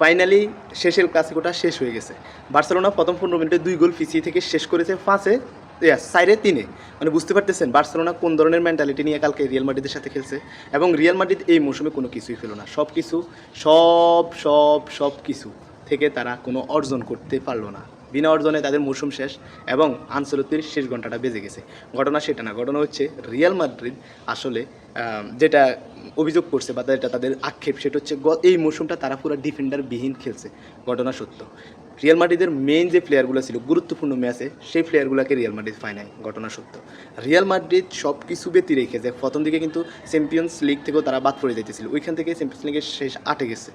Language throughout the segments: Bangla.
ফাইনালি শেষের ক্লাসিকোটা শেষ হয়ে গেছে। বার্সেলোনা প্রথম পনেরো মিনিটে দুই গোল পিছিয়ে থেকে শেষ করেছে পাঁচে সাইডে তিনে। মানে বুঝতে পারতেছেন বার্সেলোনা কোন ধরনের মেন্টালিটি নিয়ে কালকে রিয়াল মাদ্রিদের সাথে খেলছে? এবং রিয়াল মাদ্রিদ এই মৌসুমে কোনো কিছুই ফেলো না। সব কিছু সব সব সব কিছু থেকে তারা কোনো অর্জন করতে পারল না। বিনা অর্জনে তাদের মৌসুম শেষ এবং আনসেলত্তির শেষ ঘন্টাটা বেজে গেছে। ঘটনা সেটা না, ঘটনা হচ্ছে রিয়াল মাদ্রিদ আসলে যেটা অভিযোগ করছে বা এটা তাদের আক্ষেপ, সেটা হচ্ছে এই মৌসুমটা তারা পুরো ডিফেন্ডার বিহীন খেলছে, ঘটনা সত্য। রিয়াল মাদ্রিদের মেইন যে প্লেয়ারগুলো ছিল, গুরুত্বপূর্ণ ম্যাচে সেই প্লেয়ারগুলোকে রিয়াল মাদ্রিদ নাই ঘটনা সত্য। রিয়াল মাদ্রিদ সব কিছু ব্যতি রেখেছে, প্রথম দিকে কিন্তু চ্যাম্পিয়ন্স লিগ থেকেও তারা বাদ পড়ে যেতেছিল ওইখান থেকে চ্যাম্পিয়ন্স লিগের শেষ আটে গেছে।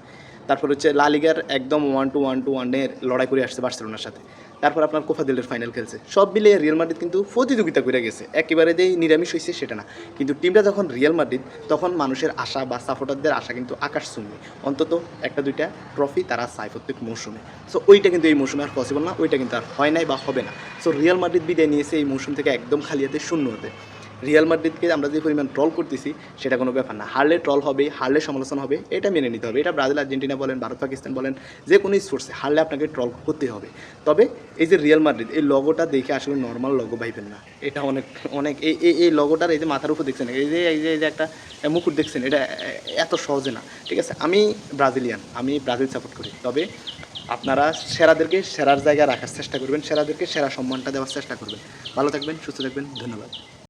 তারপর হচ্ছে লা লিগার একদম ওয়ান টু ওয়ান টু ওয়ানের লড়াই করে আসছে বার্সেলোনার সাথে। তারপর আপনার কোফা দেলের ফাইনাল খেলছে। সব মিলিয়ে রিয়াল মাদ্রিদ কিন্তু প্রতিযোগিতা করে গেছে। একেবারে যে নিরামিষ হয়েছে সেটা না। কিন্তু টিমটা যখন রিয়াল মাদ্রিদ, তখন মানুষের আশা বা সাপোর্টারদের আশা কিন্তু আকাশ শুনবে অন্তত একটা দুইটা ট্রফি তারা চায় প্রত্যেক মৌসুমে। সো ওইটা কিন্তু এই মৌসুমে আর পসিবল না, ওইটা কিন্তু আর হয় নাই বা হবে না। সো রিয়াল মাদ্রিদ বিদায় নিয়েছে এই মৌসুম থেকে একদম খালি হাতে শূন্য হতে। রিয়াল মাদ্রিদকে আমরা যে পরিমাণ ট্রল করতেছি, সেটা কোনো ব্যাপার না। হারলে ট্রল হবে, হারলে সমালোচনা হবে, এটা মেনে নিতে হবে। এটা ব্রাজিল, আর্জেন্টিনা বলেন, ভারত, পাকিস্তান বলেন, যে কোনো স্পোর্টসে হারলে আপনাকে ট্রল করতে হবে। তবে এই যে রিয়াল মাদ্রিদ এই লগোটা দেখে আসলে নর্মাল লগো ভাইবেন না। এটা অনেক অনেক, এই এই এই লগোটার এই যে মাথার উপর দেখছেন, এই যে এই যে এই যে একটা মুকুট দেখছেন, এটা এত সহজে না। ঠিক আছে, আমি ব্রাজিলিয়ান, আমি ব্রাজিল সাপোর্ট করি। তবে আপনারা সেরাদেরকে সেরার জায়গায় রাখার চেষ্টা করবেন, সেরাদেরকে সেরা সম্মানটা দেওয়ার চেষ্টা করবেন। ভালো থাকবেন, সুস্থ থাকবেন, ধন্যবাদ।